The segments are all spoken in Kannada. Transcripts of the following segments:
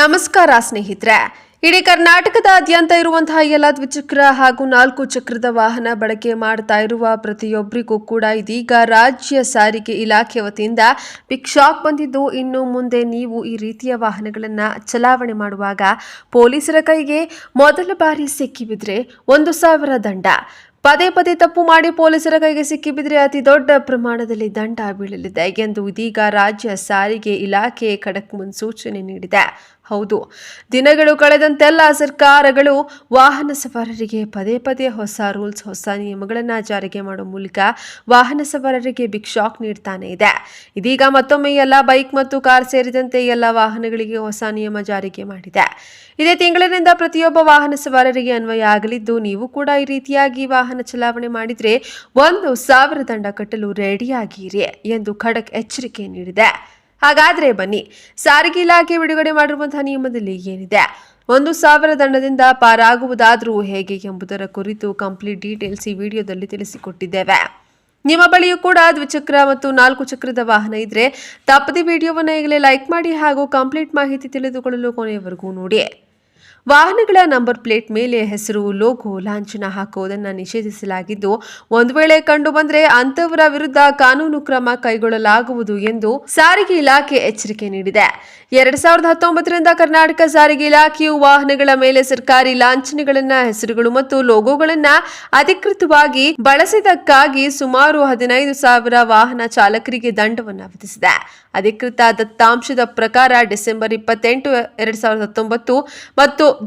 ನಮಸ್ಕಾರ ಸ್ನೇಹಿತರೆ. ಇಡೀ ಕರ್ನಾಟಕದಾದ್ಯಂತ ಇರುವಂತಹ ಎಲ್ಲ ದ್ವಿಚಕ್ರ ಹಾಗೂ ನಾಲ್ಕು ಚಕ್ರದ ವಾಹನ ಬಳಕೆ ಮಾಡ್ತಾ ಇರುವ ಪ್ರತಿಯೊಬ್ಬರಿಗೂ ಕೂಡ ಇದೀಗ ರಾಜ್ಯ ಸಾರಿಗೆ ಇಲಾಖೆ ವತಿಯಿಂದ ಬಿಗ್ ಶಾಕ್ ಬಂದಿದ್ದು, ಇನ್ನು ಮುಂದೆ ನೀವು ಈ ರೀತಿಯ ವಾಹನಗಳನ್ನು ಚಲಾವಣೆ ಮಾಡುವಾಗ ಪೊಲೀಸರ ಕೈಗೆ ಮೊದಲ ಬಾರಿ ಸಿಕ್ಕಿಬಿದ್ರೆ ಒಂದು ಸಾವಿರ ದಂಡ. ಪದೇ ಪದೇ ತಪ್ಪು ಮಾಡಿ ಪೊಲೀಸರ ಕೈಗೆ ಸಿಕ್ಕಿಬಿದ್ರೆ ಅತಿ ದೊಡ್ಡ ಪ್ರಮಾಣದಲ್ಲಿ ದಂಡ ಬೀಳಲಿದೆ ಎಂದು ಇದೀಗ ರಾಜ್ಯ ಸಾರಿಗೆ ಇಲಾಖೆ ಖಡಕ್ ಮುನ್ಸೂಚನೆ ನೀಡಿದೆ. ಹೌದು. ದಿನಗಳು ಕಳೆದಂತೆಲ್ಲ ಸರ್ಕಾರಗಳು ವಾಹನ ಸವಾರರಿಗೆ ಪದೇ ಪದೇ ಹೊಸ ರೂಲ್ಸ್, ಹೊಸ ನಿಯಮಗಳನ್ನು ಜಾರಿಗೆ ಮಾಡುವ ಮೂಲಕ ವಾಹನ ಸವಾರರಿಗೆ ಬಿಗ್ ಶಾಕ್ ನೀಡ್ತಾನೆ ಇದೆ. ಇದೀಗ ಮತ್ತೊಮ್ಮೆ ಎಲ್ಲ ಬೈಕ್ ಮತ್ತು ಕಾರ್ ಸೇರಿದಂತೆ ಎಲ್ಲ ವಾಹನಗಳಿಗೆ ಹೊಸ ನಿಯಮ ಜಾರಿಗೆ ಮಾಡಿದೆ. ಇದೇ ತಿಂಗಳಿನಿಂದ ಪ್ರತಿಯೊಬ್ಬ ವಾಹನ ಸವಾರರಿಗೆ ಅನ್ವಯ ಆಗಲಿದ್ದು, ನೀವು ಕೂಡ ಈ ರೀತಿಯಾಗಿ ವಾಹನ ಚಲಾವಣೆ ಮಾಡಿದರೆ ಒಂದು ಸಾವಿರ ದಂಡ ಕಟ್ಟಲು ರೆಡಿಯಾಗಿರಿ ಎಂದು ಖಡಕ್ ಎಚ್ಚರಿಕೆ ನೀಡಿದೆ. ಹಾಗಾದ್ರೆ ಬನ್ನಿ, ಸಾರಿಗೆ ಇಲಾಖೆ ಬಿಡುಗಡೆ ಮಾಡಿರುವಂತಹ ನಿಯಮದಲ್ಲಿ ಏನಿದೆ? ಒಂದು ಸಾವಿರ ದಂಡದಿಂದ ಪಾರಾಗುವುದಾದರೂ ಹೇಗೆ ಎಂಬುದರ ಕುರಿತು ಕಂಪ್ಲೀಟ್ ಡೀಟೇಲ್ಸ್ ಈ ವಿಡಿಯೋದಲ್ಲಿ ತಿಳಿಸಿಕೊಟ್ಟಿದ್ದೇವೆ. ನಿಮ್ಮ ಬಳಿಯೂ ಕೂಡ ದ್ವಿಚಕ್ರ ಮತ್ತು ನಾಲ್ಕು ಚಕ್ರದ ವಾಹನ ಇದ್ರೆ ತಪ್ಪದೆ ವಿಡಿಯೋವನ್ನು ಈಗಲೇ ಲೈಕ್ ಮಾಡಿ ಹಾಗೂ ಕಂಪ್ಲೀಟ್ ಮಾಹಿತಿ ತಿಳಿದುಕೊಳ್ಳಲು ಕೊನೆಯವರೆಗೂ ನೋಡಿ. ವಾಹನಗಳ ನಂಬರ್ ಪ್ಲೇಟ್ ಮೇಲೆ ಹೆಸರು, ಲೋಗೋ ಲಾಂಛನ ಹಾಕುವುದನ್ನು ನಿಷೇಧಿಸಲಾಗಿದ್ದು, ಒಂದು ವೇಳೆ ಕಂಡು ಬಂದರೆ ಅಂತವರ ವಿರುದ್ಧ ಕಾನೂನು ಕ್ರಮ ಕೈಗೊಳ್ಳಲಾಗುವುದು ಎಂದು ಸಾರಿಗೆ ಇಲಾಖೆ ಎಚ್ಚರಿಕೆ ನೀಡಿದೆ. ಎರಡ್ ಸಾವಿರದ ಹತ್ತೊಂಬತ್ತರಿಂದ ಕರ್ನಾಟಕ ಸಾರಿಗೆ ಇಲಾಖೆಯು ವಾಹನಗಳ ಮೇಲೆ ಸರ್ಕಾರಿ ಲಾಂಛನಗಳನ್ನ, ಹೆಸರುಗಳು ಮತ್ತು ಲೋಗೋಗಳನ್ನ ಅಧಿಕೃತವಾಗಿ ಬಳಸಿದಕ್ಕಾಗಿ ಸುಮಾರು ಹದಿನೈದು ಸಾವಿರ ವಾಹನ ಚಾಲಕರಿಗೆ ದಂಡವನ್ನು ವಿಧಿಸಿದೆ. ಅಧಿಕೃತ ದತ್ತಾಂಶದ ಪ್ರಕಾರ ಡಿಸೆಂಬರ್ ಇಪ್ಪತ್ತೆಂಟು, ಎರಡ್ ಸಾವಿರದ ಹತ್ತೊಂಬತ್ತು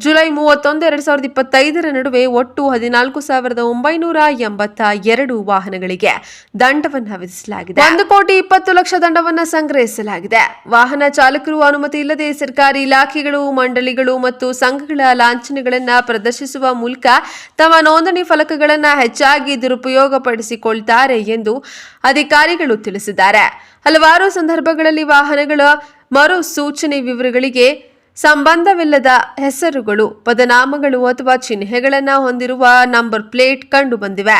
ಜುಲೈ ಮೂವತ್ತೊಂದು, ಎರಡ್ ಸಾವಿರದ ಇಪ್ಪತ್ತೈದರ ನಡುವೆ ಒಟ್ಟು ಹದಿನಾಲ್ಕು ಸಾವಿರದ ಒಂಬೈನೂರ ಎಂಬತ್ತ ಎರಡು ವಾಹನಗಳಿಗೆ ದಂಡವನ್ನು ವಿಧಿಸಲಾಗಿದೆ. ಒಂದು ಕೋಟಿ ಇಪ್ಪತ್ತು ಲಕ್ಷ ದಂಡವನ್ನು ಸಂಗ್ರಹಿಸಲಾಗಿದೆ. ವಾಹನ ಚಾಲಕರು ಅನುಮತಿ ಇಲ್ಲದೆ ಸರ್ಕಾರಿ ಇಲಾಖೆಗಳು, ಮಂಡಳಿಗಳು ಮತ್ತು ಸಂಘಗಳ ಲಾಂಛನಗಳನ್ನು ಪ್ರದರ್ಶಿಸುವ ಮೂಲಕ ತಮ್ಮ ನೋಂದಣಿ ಫಲಕಗಳನ್ನು ಹೆಚ್ಚಾಗಿ ದುರುಪಯೋಗಪಡಿಸಿಕೊಳ್ತಾರೆ ಎಂದು ಅಧಿಕಾರಿಗಳು ತಿಳಿಸಿದ್ದಾರೆ. ಹಲವಾರು ಸಂದರ್ಭಗಳಲ್ಲಿ ವಾಹನಗಳ ಮರು ಸೂಚನೆ ವಿವರಗಳಿಗೆ ಸಂಬಂಧವಿಲ್ಲದ ಹೆಸರುಗಳು, ಪದನಾಮಗಳು ಅಥವಾ ಚಿಹ್ನೆಗಳನ್ನು ಹೊಂದಿರುವ ನಂಬರ್ ಪ್ಲೇಟ್ ಕಂಡು ಬಂದಿವೆ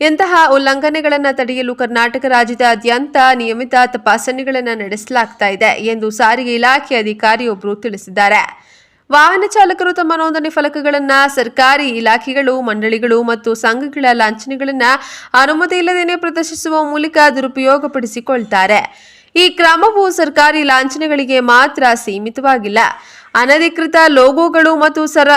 ಇಂತಹ ಉಲ್ಲಂಘನೆಗಳನ್ನು ತಡೆಯಲು ಕರ್ನಾಟಕ ರಾಜ್ಯದಾದ್ಯಂತ ನಿಯಮಿತ ತಪಾಸಣೆಗಳನ್ನು ನಡೆಸಲಾಗ್ತಾ ಇದೆ ಎಂದು ಸಾರಿಗೆ ಇಲಾಖೆ ಅಧಿಕಾರಿಯೊಬ್ಬರು ತಿಳಿಸಿದ್ದಾರೆ. ವಾಹನ ಚಾಲಕರು ತಮ್ಮ ನೋಂದಣಿ ಫಲಕಗಳನ್ನು ಸರ್ಕಾರಿ ಇಲಾಖೆಗಳು, ಮಂಡಳಿಗಳು ಮತ್ತು ಸಂಘಗಳ ಲಾಂಛನಗಳನ್ನು ಅನುಮತಿ ಇಲ್ಲದೇನೆ ಪ್ರದರ್ಶಿಸುವ ಮೂಲಕ ದುರುಪಯೋಗಪಡಿಸಿಕೊಳ್ತಾರೆ. ಈ ಕ್ರಮವು ಸರ್ಕಾರಿ ಲಾಂಛನಗಳಿಗೆ ಮಾತ್ರ ಸೀಮಿತವಾಗಿಲ್ಲ. ಅನಧಿಕೃತ ಲೋಗೋಗಳು ಮತ್ತು ಸರ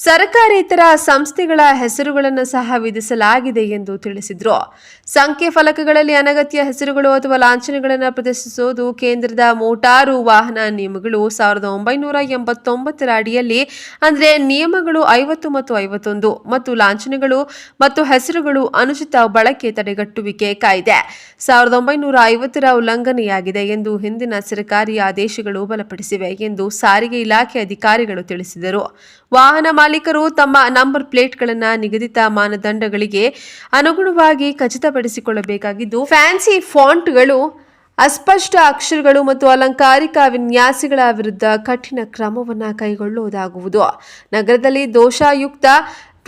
ಸರ್ಕಾರೇತರ ಸಂಸ್ಥೆಗಳ ಹೆಸರುಗಳನ್ನು ಸಹ ವಿಧಿಸಲಾಗಿದೆ ಎಂದು ತಿಳಿಸಿದರು. ಸಂಖ್ಯೆ ಫಲಕಗಳಲ್ಲಿ ಅನಗತ್ಯ ಹೆಸರುಗಳು ಅಥವಾ ಲಾಂಛನಗಳನ್ನು ಪ್ರದರ್ಶಿಸುವುದು ಕೇಂದ್ರದ ಮೋಟಾರು ವಾಹನ ನಿಯಮಗಳು. ಸಾವಿರದ ಒಂಬೈನೂರ ಎಂಬತ್ತೊಂಬತ್ತರ ಅಡಿಯಲ್ಲಿ ಅಂದರೆ ನಿಯಮಗಳು ಐವತ್ತು ಮತ್ತು ಐವತ್ತೊಂದು ಮತ್ತು ಲಾಂಛನಗಳು ಮತ್ತು ಹೆಸರುಗಳು ಅನುಚಿತ ಬಳಕೆ ತಡೆಗಟ್ಟುವಿಕೆ ಕಾಯ್ದೆ. ಸಾವಿರದ ಒಂಬೈನೂರ ಐವತ್ತರ ಉಲ್ಲಂಘನೆಯಾಗಿದೆ ಎಂದು ಹಿಂದಿನ ಸರ್ಕಾರಿ ಆದೇಶಗಳು ಬಲಪಡಿಸಿವೆ ಎಂದು ಸಾರಿಗೆ ಇಲಾಖೆ ಅಧಿಕಾರಿಗಳು ತಿಳಿಸಿದರು. ವಾಹನ ಮಾಲೀಕರು ತಮ್ಮ ನಂಬರ್ ಪ್ಲೇಟ್ಗಳನ್ನು ನಿಗದಿತ ಮಾನದಂಡಗಳಿಗೆ ಅನುಗುಣವಾಗಿ ಖಚಿತಪಡಿಸಿಕೊಳ್ಳಬೇಕಾಗಿದ್ದು, ಫ್ಯಾನ್ಸಿ ಫಾಂಟ್ಗಳು ಅಸ್ಪಷ್ಟ ಅಕ್ಷರಗಳು ಮತ್ತು ಅಲಂಕಾರಿಕ ವಿನ್ಯಾಸಗಳ ವಿರುದ್ಧ ಕಠಿಣ ಕ್ರಮವನ್ನು ಕೈಗೊಳ್ಳುವುದಾಗುವುದು. ನಗರದಲ್ಲಿ ದೋಷಯುಕ್ತ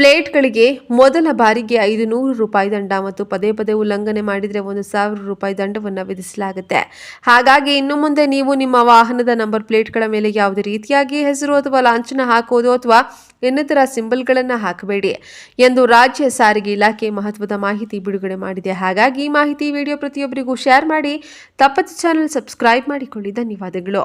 ಪ್ಲೇಟ್ಗಳಿಗೆ ಮೊದಲ ಬಾರಿಗೆ ಐದು ನೂರು ರೂಪಾಯಿ ದಂಡ ಮತ್ತು ಪದೇ ಪದೇ ಉಲ್ಲಂಘನೆ ಮಾಡಿದರೆ ಒಂದು ಸಾವಿರ ರೂಪಾಯಿ ದಂಡವನ್ನು ವಿಧಿಸಲಾಗುತ್ತೆ. ಹಾಗಾಗಿ ಇನ್ನು ಮುಂದೆ ನೀವು ನಿಮ್ಮ ವಾಹನದ ನಂಬರ್ ಪ್ಲೇಟ್ಗಳ ಮೇಲೆ ಯಾವುದೇ ರೀತಿಯಾಗಿ ಹೆಸರು ಅಥವಾ ಲಾಂಛನ ಹಾಕೋದು ಅಥವಾ ಇನ್ನಿತರ ಸಿಂಬಲ್ಗಳನ್ನು ಹಾಕಬೇಡಿ ಎಂದು ರಾಜ್ಯ ಸಾರಿಗೆ ಇಲಾಖೆ ಮಹತ್ವದ ಮಾಹಿತಿ ಬಿಡುಗಡೆ ಮಾಡಿದೆ. ಹಾಗಾಗಿ ಈ ಮಾಹಿತಿ ವಿಡಿಯೋ ಪ್ರತಿಯೊಬ್ಬರಿಗೂ ಶೇರ್ ಮಾಡಿ, ತಪ್ಪದ ಚಾನಲ್ ಸಬ್ಸ್ಕ್ರೈಬ್ ಮಾಡಿಕೊಳ್ಳಿ. ಧನ್ಯವಾದಗಳು.